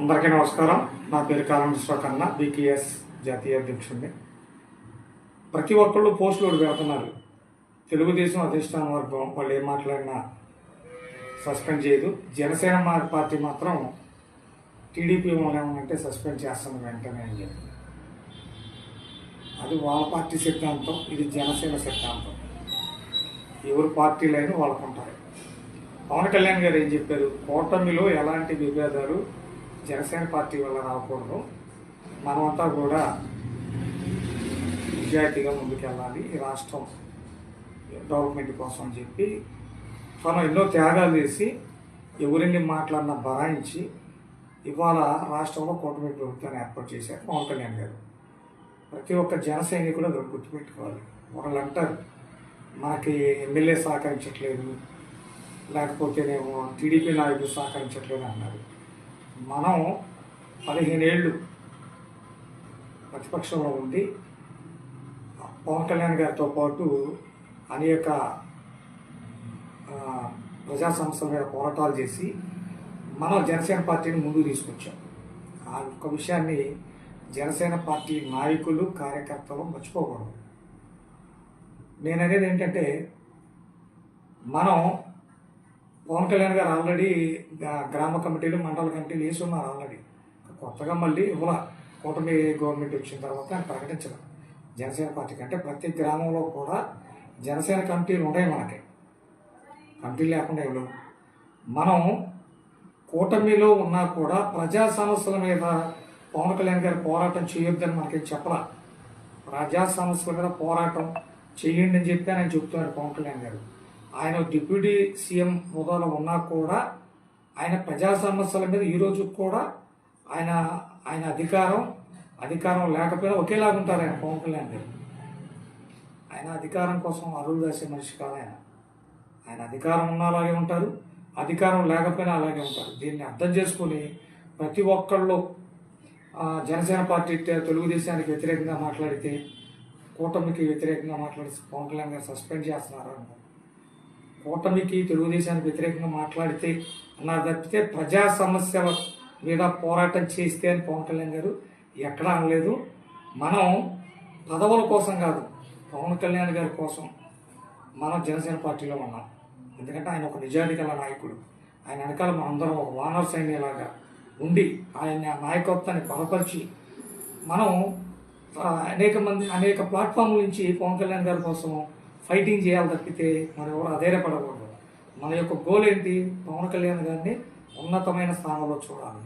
అందరికీ నమస్కారం. నా పేరు కాలం కన్న బీకేఎస్ జాతీయ అధ్యక్షుడిని. ప్రతి ఒక్కళ్ళు పోస్టులు పెడుతున్నారు. తెలుగుదేశం అధిష్టాన వర్గం వాళ్ళు ఏం మాట్లాడినా సస్పెండ్ చేయదు. జనసేన పార్టీ మాత్రం టీడీపీ వాళ్ళు ఏమనంటే సస్పెండ్ చేస్తాను వెంటనే అని చెప్పి. అది వాళ్ళ పార్టీ సిద్ధాంతం ఇది జనసేన సిద్ధాంతం. ఎవరు పార్టీలైనా వాళ్ళకుంటారు. పవన్ కళ్యాణ్ గారు ఏం చెప్పారు? కూటమిలో ఎలాంటి విభేదాలు జనసేన పార్టీ వల్ల రాకూడదు. మనమంతా కూడా నిజాయితీగా ముందుకెళ్ళాలి. ఈ రాష్ట్రం డెవలప్మెంట్ కోసం అని చెప్పి తను ఎన్నో త్యాగాలు చేసి ఎవరిని మాట్లాడిన బరాయించి ఇవాళ రాష్ట్రంలో కూటమి ప్రభుత్వాన్ని ఏర్పాటు చేశారు పవన్ కళ్యాణ్ గారు. ప్రతి ఒక్క జన సైనికులు అది గుర్తుపెట్టుకోవాలి. వాళ్ళు అంటారు మనకి ఎమ్మెల్యే సహకరించట్లేదు. లేకపోతేనేమో టీడీపీ నాయకులు సహకరించట్లేదు అన్నారు. మనం పదిహేనేళ్ళు ప్రతిపక్షంలో ఉండి పవన్ కళ్యాణ్ గారితో పాటు అనేక ప్రజా సంస్థల మీద పోరాటాలు చేసి మనం జనసేన పార్టీని ముందుకు తీసుకొచ్చాం. ఆ ఒక్క విషయాన్ని జనసేన పార్టీ నాయకులు కార్యకర్తలు మర్చిపోకూడదు. నేను అనేది ఏంటంటే మనం పవన్ కళ్యాణ్ గారు ఆల్రెడీ గ్రామ కమిటీలు మండల కమిటీలు వేసి ఉన్నారు ఆల్రెడీ కొత్తగా మళ్ళీ ఇవ్వాల కూటమి గవర్నమెంట్ వచ్చిన తర్వాత ఆయన ప్రకటించడం. జనసేన పార్టీకి. అంటే ప్రతి గ్రామంలో కూడా జనసేన కమిటీలు ఉన్నాయి మనకి. కమిటీలు లేకుండా ఇవ్వలేవు మనం కూటమిలో ఉన్నా కూడా ప్రజా సమస్యల మీద పవన్ కళ్యాణ్ గారు పోరాటం చేయొద్దని మనకి చెప్పరా ప్రజా సమస్యల మీద పోరాటం చేయండి అని చెప్పి ఆయన చెప్తున్నారు పవన్ కళ్యాణ్ గారు. ఆయన డిప్యూటీ సీఎం హోదాలో ఉన్నా కూడా ఆయన ప్రజా సమస్యల మీద ఈ రోజు కూడా ఆయన ఆయన అధికారం అధికారం లేకపోయినా ఒకేలాగా ఉంటారు ఆయన పవన్ కళ్యాణ్ గారు. ఆయన అధికారం కోసం అరువులు దాసే మనిషి కాదు ఆయన. ఆయన అధికారం ఉన్న అలాగే ఉంటారు అధికారం లేకపోయినా అలాగే ఉంటారు. దీన్ని అర్థం చేసుకుని ప్రతి ఒక్కళ్ళు జనసేన పార్టీ తెలుగుదేశానికి వ్యతిరేకంగా మాట్లాడితే కూటమికి వ్యతిరేకంగా మాట్లాడి పవన్ కళ్యాణ్ గారు సస్పెండ్ చేస్తున్నారు కూటమికి తెలుగుదేశానికి వ్యతిరేకంగా మాట్లాడితే అలా తప్పితే ప్రజా సమస్యల మీద పోరాటం చేస్తే అని పవన్ కళ్యాణ్ గారు ఎక్కడా అనలేదు. మనం పదవుల కోసం కాదు పవన్ కళ్యాణ్ గారి కోసం మనం జనసేన పార్టీలో ఉన్నాం. ఎందుకంటే ఆయన ఒక నిజాయితీ గల నాయకుడు. ఆయన వెనకాల మనందరం ఒక వానర్ సైన్యలాగా ఉండి ఆయన నాయకత్వాన్ని బలపరిచి మనం అనేక మంది అనేక ప్లాట్ఫామ్ల నుంచి పవన్ కళ్యాణ్ గారి కోసం ఫైటింగ్ చేయాలి తప్పితే మనం ఎవరు అధైర్యపడకూడదు. మన యొక్క గోల్ ఏంటి? పవన్ కళ్యాణ్ గారిని ఉన్నతమైన స్థానంలో చూడాలి.